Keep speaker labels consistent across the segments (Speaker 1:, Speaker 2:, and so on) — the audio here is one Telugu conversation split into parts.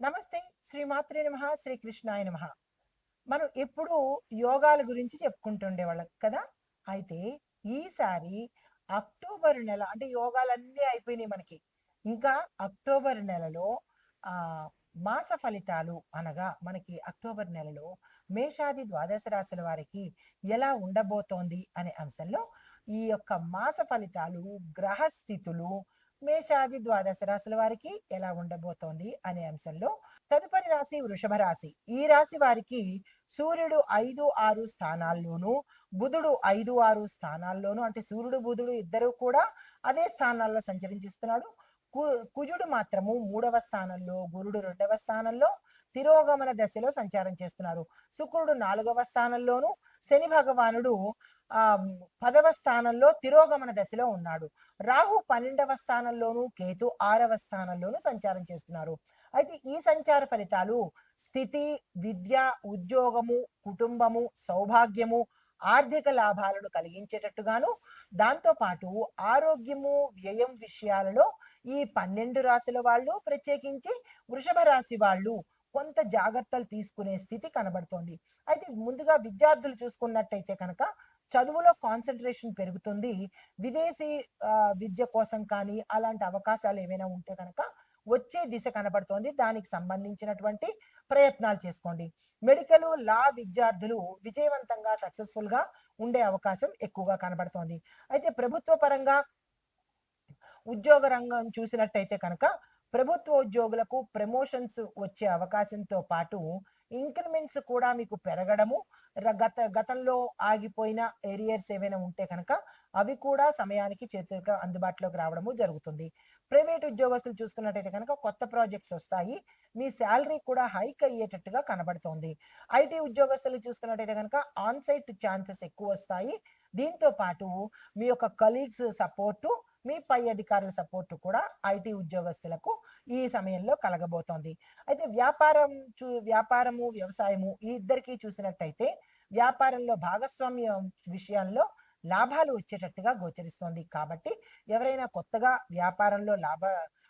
Speaker 1: నమస్తే శ్రీ మాత్రే నమ శ్రీ నమ. మనం ఎప్పుడూ యోగాల గురించి చెప్పుకుంటుండేవాళ్ళం కదా? అయితే ఈసారి అక్టోబర్ నెల అంటే యోగాలన్నీ అయిపోయినాయి మనకి. ఇంకా అక్టోబర్ నెలలో ఆ మాస ఫలితాలు అనగా మనకి అక్టోబర్ నెలలో మేషాది ద్వాదశ రాశుల వారికి ఎలా ఉండబోతోంది అనే అంశంలో ఈ యొక్క మాస ఫలితాలు గ్రహస్థితులు మేషాది ద్వాదశ రాశుల వారికి ఎలా ఉండబోతోంది అనే అంశంలో తదుపరి రాశి వృషభ రాశి. ఈ రాశి వారికి సూర్యుడు ఐదు ఆరు స్థానాల్లోనూ బుధుడు ఐదు ఆరు స్థానాల్లోనూ అంటే సూర్యుడు బుధుడు ఇద్దరు కూడా అదే స్థానాల్లో సంచరించిస్తున్నాడు. కు- కుజుడు మాత్రము మూడవ స్థానంలో గురుడు రెండవ స్థానంలో తిరోగమన దశలో సంచారం చేస్తున్నారు. శుక్రుడు నాలుగవ స్థానంలోను శని భగవానుడు ఆ పదవ స్థానంలో తిరోగమన దశలో ఉన్నాడు. రాహు పన్నెండవ స్థానంలోను కేతు ఆరవ స్థానంలోను సంచారం చేస్తున్నారు. అయితే ఈ సంచార ఫలితాలు స్థితి విద్య ఉద్యోగము కుటుంబము సౌభాగ్యము ఆర్థిక లాభాలను కలిగించేటట్టుగాను దాంతోపాటు ఆరోగ్యము వ్యయం విషయాలలో ఈ పన్నెండు రాశుల వాళ్ళు ప్రత్యేకించి వృషభ రాశి వాళ్ళు కొంత జాగ్రత్తలు తీసుకునే స్థితి కనబడుతోంది. అయితే ముందుగా విద్యార్థులు చూసుకున్నట్టయితే కనుక చదువులో కాన్సన్ట్రేషన్ పెరుగుతుంది. విదేశీ విద్య కోసం కానీ అలాంటి అవకాశాలు ఏమైనా ఉంటే కనుక వచ్చే దిశ కనబడుతోంది. దానికి సంబంధించినటువంటి ప్రయత్నాలు చేసుకోండి. మెడికల్ లా విద్యార్థులు విజయవంతంగా సక్సెస్ఫుల్గా ఉండే అవకాశం ఎక్కువగా కనబడుతోంది. అయితే ప్రభుత్వ పరంగా ఉద్యోగ రంగం చూసినట్టయితే కనుక ప్రభుత్వ ఉద్యోగులకు ప్రమోషన్స్ వచ్చే అవకాశంతో పాటు ఇంక్రిమెంట్స్ కూడా మీకు పెరగడము ర- గత గతంలో ఆగిపోయిన ఏరియర్స్ ఏమైనా ఉంటే కనుక అవి కూడా సమయానికి చేతులకు అందుబాటులోకి రావడము జరుగుతుంది. ప్రైవేట్ ఉద్యోగస్తులు చూసుకున్నట్టయితే కనుక కొత్త ప్రాజెక్ట్స్ వస్తాయి. మీ శాలరీ కూడా హైక్ అయ్యేటట్టుగా కనబడుతోంది. ఐటీ ఉద్యోగస్తులు చూసుకున్నట్టయితే కనుక ఆన్ సైట్ ఛాన్సెస్ ఎక్కువ వస్తాయి. దీంతో పాటు మీ యొక్క కలీగ్స్ సపోర్టు మీ పై అధికారుల సపోర్టు కూడా ఐటీ ఉద్యోగస్తులకు ఈ సమయంలో కలగబోతోంది. అయితే వ్యాపారం చూ వ్యాపారము వ్యవసాయము ఈ ఇద్దరికీ చూసినట్టయితే వ్యాపారంలో భాగస్వామ్య విషయాల్లో లాభాలు వచ్చేటట్టుగా గోచరిస్తోంది. కాబట్టి ఎవరైనా కొత్తగా వ్యాపారంలో లాభ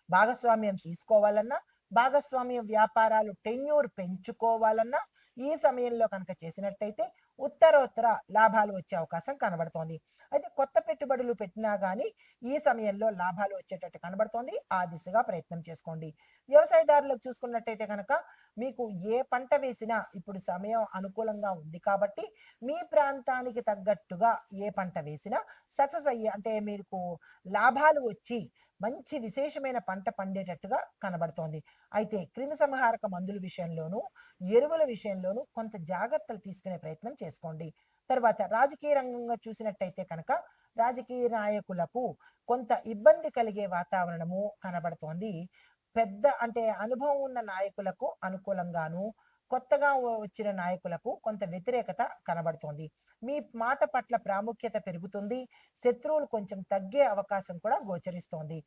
Speaker 1: భాగస్వామ్యం తీసుకోవాలన్నా భాగస్వామ్య వ్యాపారాలు టెన్యూర్ పెంచుకోవాలన్నా ఈ సమయంలో కనుక చేసినట్టయితే ఉత్తరోత్తర లాభాలు వచ్చే అవకాశం కనబడుతోంది. అయితే కొత్త పెట్టుబడులు పెట్టినా కానీ ఈ సమయంలో లాభాలు వచ్చేటట్టు కనబడుతోంది. ఆ దిశగా ప్రయత్నం చేసుకోండి. వ్యవసాయదారులకు చూసుకున్నట్టయితే కనుక మీకు ఏ పంట వేసినా ఇప్పుడు సమయం అనుకూలంగా ఉంది కాబట్టి మీ ప్రాంతానికి తగ్గట్టుగా ఏ పంట వేసినా సక్సెస్ అయ్యి అంటే మీకు లాభాలు వచ్చి మంచి విశేషమైన పంట పండేటట్టుగా కనబడుతోంది. అయితే క్రిమి సంహారక మందుల విషయంలోనూ ఎరువుల విషయంలోనూ కొంత జాగ్రత్తలు తీసుకునే ప్రయత్నం చేసుకోండి. తర్వాత రాజకీయ రంగంగా చూసినట్టయితే కనుక రాజకీయ నాయకులకు కొంత ఇబ్బంది కలిగే వాతావరణము కనబడుతోంది. పెద్ద అంటే అనుభవం ఉన్న నాయకులకు అనుకూలంగాను కొత్తగా వచ్చిన నాయకులకు కొంత వ్యతిరేకత కనబడుతోంది. మీ మాట పట్ల ప్రాముఖ్యత పెరుగుతుంది. శత్రువులు కొంచెం తగ్గే అవకాశం కూడా గోచరిస్తోంది.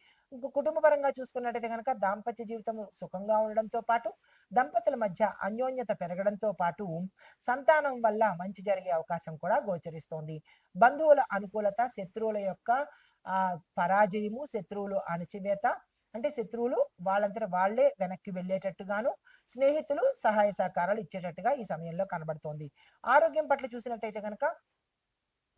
Speaker 1: కుటుంబపరంగా చూసుకున్నట్టయితే కనుక దాంపత్య జీవితం సుఖంగా ఉండడంతో పాటు దంపతుల మధ్య అన్యోన్యత పెరగడంతో పాటు సంతానం వల్ల మంచి జరిగే అవకాశం కూడా గోచరిస్తోంది. బంధువుల అనుకూలత శత్రువుల యొక్క ఆ పరాజయము శత్రువులు అణచివేత అంటే శత్రువులు వాళ్ళంతా వాళ్ళే వెనక్కి వెళ్ళేటట్టుగాను స్నేహితులు సహాయ సహకారాలు ఇచ్చేటట్టుగా ఈ సమయంలో కనబడుతోంది. ఆరోగ్యం పట్ల చూసినట్టయితే కనుక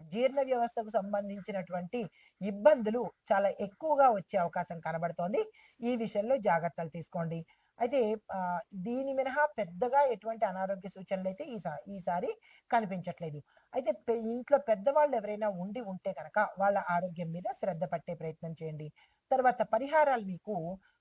Speaker 1: జీర్ణ వ్యవస్థకు సంబంధించినటువంటి ఇబ్బందులు చాలా ఎక్కువగా వచ్చే అవకాశం కనబడుతోంది. ఈ విషయంలో జాగ్రత్తలు తీసుకోండి. అయితే దీని మినహా పెద్దగా ఎటువంటి అనారోగ్య సూచనలు అయితే ఈసా ఈసారి కనిపించట్లేదు. అయితే పె- ఇంట్లో పెద్దవాళ్ళు ఎవరైనా ఉండి ఉంటే కనుక వాళ్ళ ఆరోగ్యం మీద శ్రద్ధ పట్టే ప్రయత్నం చేయండి. తర్వాత పరిహారాలు మీకు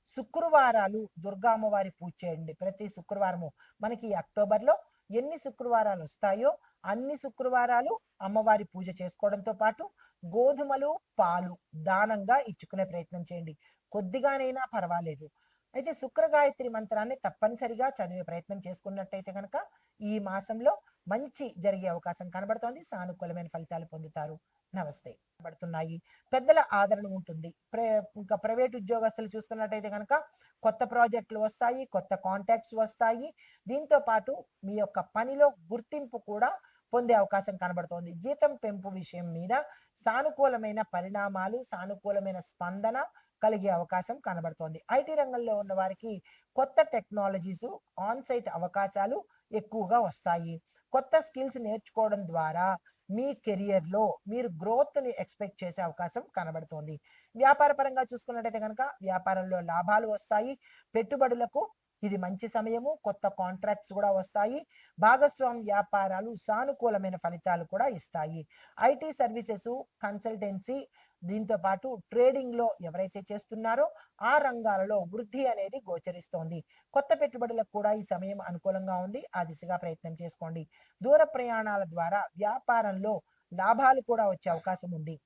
Speaker 1: శుక్రవారాలు దుర్గా అమ్మవారి పూజ చేయండి. ప్రతి శుక్రవారము మనకి అక్టోబర్లో ఎన్ని శుక్రవారాలు వస్తాయో అన్ని శుక్రవారాలు అమ్మవారి పూజ చేసుకోవడంతో పాటు గోధుమలు పాలు దానంగా ఇచ్చుకునే ప్రయత్నం చేయండి. కొద్దిగానైనా పర్వాలేదు. అయితే శుక్ర గాయత్రి మంత్రాన్ని తప్పనిసరిగా చదివే ప్రయత్నం చేసుకున్నట్టయితే కనుక ఈ మాసంలో మంచి జరిగే అవకాశం కనబడుతోంది. సానుకూలమైన ఫలితాలు పొందుతారు. నమస్తే. పడుతున్నాయి. పెద్దల ఆదరణ ఉంటుంది. ప్ర ఇంకా ప్రైవేట్ ఉద్యోగస్తులు చూసుకున్నట్టయితే కనుక కొత్త ప్రాజెక్టులు వస్తాయి కొత్త కాంటాక్ట్స్ వస్తాయి. దీంతో పాటు మీ యొక్క పనిలో గుర్తింపు కూడా పొందే అవకాశం కనబడుతోంది. జీతం పెంపు విషయం మీద సానుకూలమైన పరిణామాలు సానుకూలమైన స్పందన కలిగే అవకాశం కనబడుతోంది. ఐటీ రంగంలో ఉన్న వారికి కొత్త టెక్నాలజీస్ ఆన్ సైట్ అవకాశాలు ఎక్కువగా వస్తాయి. కొత్త స్కిల్స్ నేర్చుకోవడం ద్వారా మీ కెరియర్లో మీరు గ్రోత్ని ఎక్స్పెక్ట్ చేసే అవకాశం కనబడుతోంది. వ్యాపార పరంగా చూసుకున్నట్టయితే కనుక వ్యాపారంలో లాభాలు వస్తాయి. పెట్టుబడులకు ఇది మంచి సమయము. కొత్త కాంట్రాక్ట్స్ కూడా వస్తాయి. భాగస్వామి వ్యాపారాలు సానుకూలమైన ఫలితాలు కూడా ఇస్తాయి. ఐటీ సర్వీసెస్ కన్సల్టెన్సీ దీంతో పాటు ట్రేడింగ్లో ఎవరైతే చేస్తున్నారో ఆ రంగాలలో వృద్ధి అనేది గోచరిస్తోంది. కొత్త పెట్టుబడులకు కూడా ఈ సమయం అనుకూలంగా ఉంది. ఆ దిశగా ప్రయత్నం చేసుకోండి. దూర ప్రయాణాల ద్వారా వ్యాపారంలో లాభాలు కూడా వచ్చే అవకాశం ఉంది.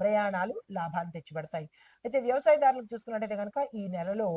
Speaker 1: ప్రయాణాలు లాభాలు తెచ్చిపెడతాయి. అయితే వ్యవసాయదారులకు చూసుకున్నట్టయితే కనుక ఈ నెలలో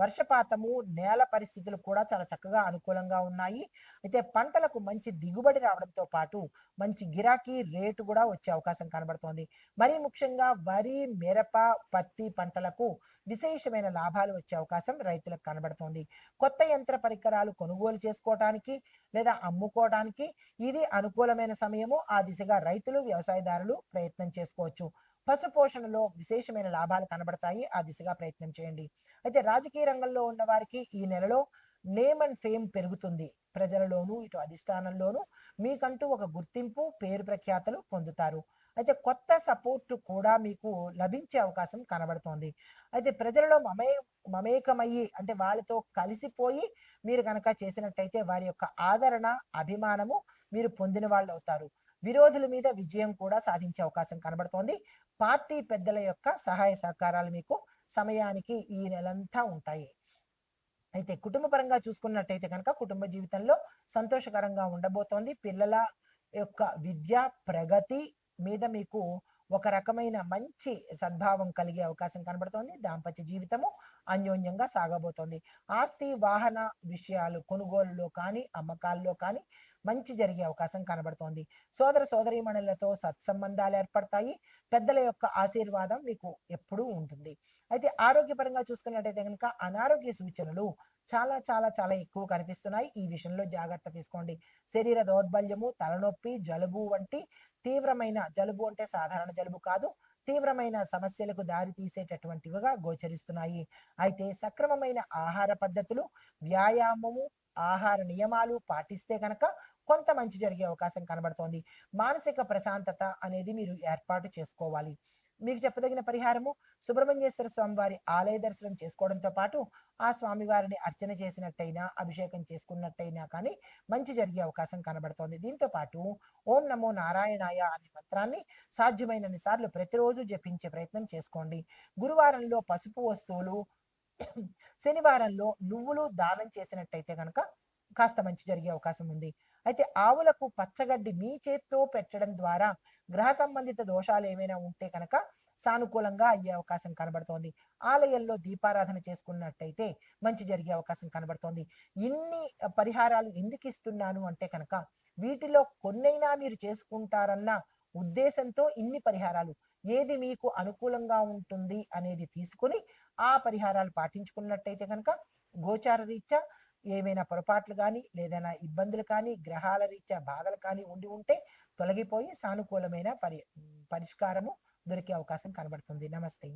Speaker 1: వర్షపాతము నేల పరిస్థితులు కూడా చాలా చక్కగా అనుకూలంగా ఉన్నాయి. అయితే పంటలకు మంచి దిగుబడి రావడంతో పాటు మంచి గిరాకీ రేటు కూడా వచ్చే అవకాశం కనబడుతోంది. మరీ ముఖ్యంగా వరి మిరప పత్తి పంటలకు విశేషమైన లాభాలు వచ్చే అవకాశం రైతులకు కనబడుతోంది. కొత్త యంత్ర పరికరాలు కొనుగోలు చేసుకోవటానికి లేదా అమ్ముకోవటానికి ఇది అనుకూలమైన సమయము. ఆ దిశగా రైతులు వ్యవసాయదారులు ప్రయత్నం చేసుకోవచ్చు. పశు పోషణలో విశేషమైన లాభాలు కనబడతాయి. ఆ దిశగా ప్రయత్నం చేయండి. అయితే రాజకీయ రంగంలో ఉన్న వారికి ఈ నెలలో నేమ్ అండ్ ఫేమ్ పెరుగుతుంది. ప్రజలలోనూ ఇటు అధిష్టానంలోనూ మీకంటూ ఒక గుర్తింపు పేరు ప్రఖ్యాతలు పొందుతారు. అయితే కొత్త సపోర్ట్ కూడా మీకు లభించే అవకాశం కనబడుతోంది. అయితే ప్రజలలో మమే మమేకమయ్యి అంటే వాళ్ళతో కలిసిపోయి మీరు కనుక చేసినట్టయితే వారి యొక్క ఆదరణ అభిమానము మీరు పొందిన వాళ్ళు అవుతారు విరోధుల మీద విజయం కూడా సాధించే అవకాశం కనబడుతోంది. పార్టీ పెద్దల యొక్క సహాయ సహకారాలు మీకు సమయానికి ఈ నెలంతా ఉంటాయి. అయితే కుటుంబ పరంగా చూసుకున్నట్టయితే కనుక కుటుంబ జీవితంలో సంతోషకరంగా ఉండబోతోంది. పిల్లల యొక్క విద్య ప్రగతి మీద మీకు ఒక రకమైన మంచి సద్భావం కలిగే అవకాశం కనబడుతోంది. దాంపత్య జీవితము అన్యోన్యంగా సాగబోతోంది. ఆస్తి వాహన విషయాలు కొనుగోలులో కానీ అమ్మకాల్లో కానీ మంచి జరిగే అవకాశం కనబడుతోంది. సోదర సోదరీమణులతో సత్సంబంధాలు ఏర్పడతాయి. పెద్దల యొక్క ఆశీర్వాదం మీకు ఎప్పుడూ ఉంటుంది. అయితే ఆరోగ్యపరంగా చూసుకున్నట్టయితే కనుక అనారోగ్య సూచనలు చాలా చాలా చాలా ఎక్కువ కనిపిస్తున్నాయి. ఈ విషయంలో జాగ్రత్త తీసుకోండి. శరీర దౌర్బల్యము తలనొప్పి జలుబు వంటి తీవ్రమైన జలుబు అంటే సాధారణ జలుబు కాదు. తీవ్రమైన సమస్యలకు దారి తీసేటటువంటివిగా గోచరిస్తున్నాయి. అయితే సక్రమమైన ఆహార పద్ధతులు వ్యాయామము ఆహార నియమాలు పాటిస్తే కనుక కొంత మంచి జరిగే అవకాశం కనబడుతోంది. మానసిక ప్రశాంతత అనేది మీరు ఏర్పాటు చేసుకోవాలి. మీకు చెప్పదగిన పరిహారము సుబ్రహ్మణ్యేశ్వర స్వామి వారి ఆలయ దర్శనం చేసుకోవడంతో పాటు ఆ స్వామి వారిని అర్చన చేసినట్టయినా అభిషేకం చేసుకున్నట్టయినా కానీ మంచి జరిగే అవకాశం కనబడుతోంది. దీంతో పాటు ఓం నమో నారాయణాయ అనే మంత్రాన్ని సాధ్యమైనన్ని సార్లు ప్రతిరోజు జపించే ప్రయత్నం చేసుకోండి. గురువారంలో పసుపు వస్తువులు శనివారంలో నువ్వులు దానం చేసినట్టయితే కనుక కాస్త మంచి జరిగే అవకాశం ఉంది. అయితే ఆవులకు పచ్చగడ్డి మీ చేత్తో పెట్టడం ద్వారా గ్రహ సంబంధిత దోషాలు ఏమైనా ఉంటే కనుక సానుకూలంగా అయ్యే అవకాశం కనబడుతోంది. ఆలయంలో దీపారాధన చేసుకున్నట్టయితే మంచి జరిగే అవకాశం కనబడుతోంది. ఇన్ని పరిహారాలు ఎందుకు ఇస్తున్నాను అంటే కనుక వీటిలో కొన్నైనా మీరు చేసుకుంటారన్న ఉద్దేశంతో ఇన్ని పరిహారాలు. ఏది మీకు అనుకూలంగా ఉంటుంది అనేది తీసుకుని ఆ పరిహారాలు పాటించుకున్నట్టయితే కనుక గోచార రీత్యా ఏమైనా పొరపాట్లు కానీ లేదైనా ఇబ్బందులు కానీ గ్రహాల రీత్యా బాధలు కానీ ఉండి ఉంటే తొలగిపోయి సానుకూలమైన పరి పరిష్కారము దొరికే అవకాశం కనబడుతుంది. నమస్తే.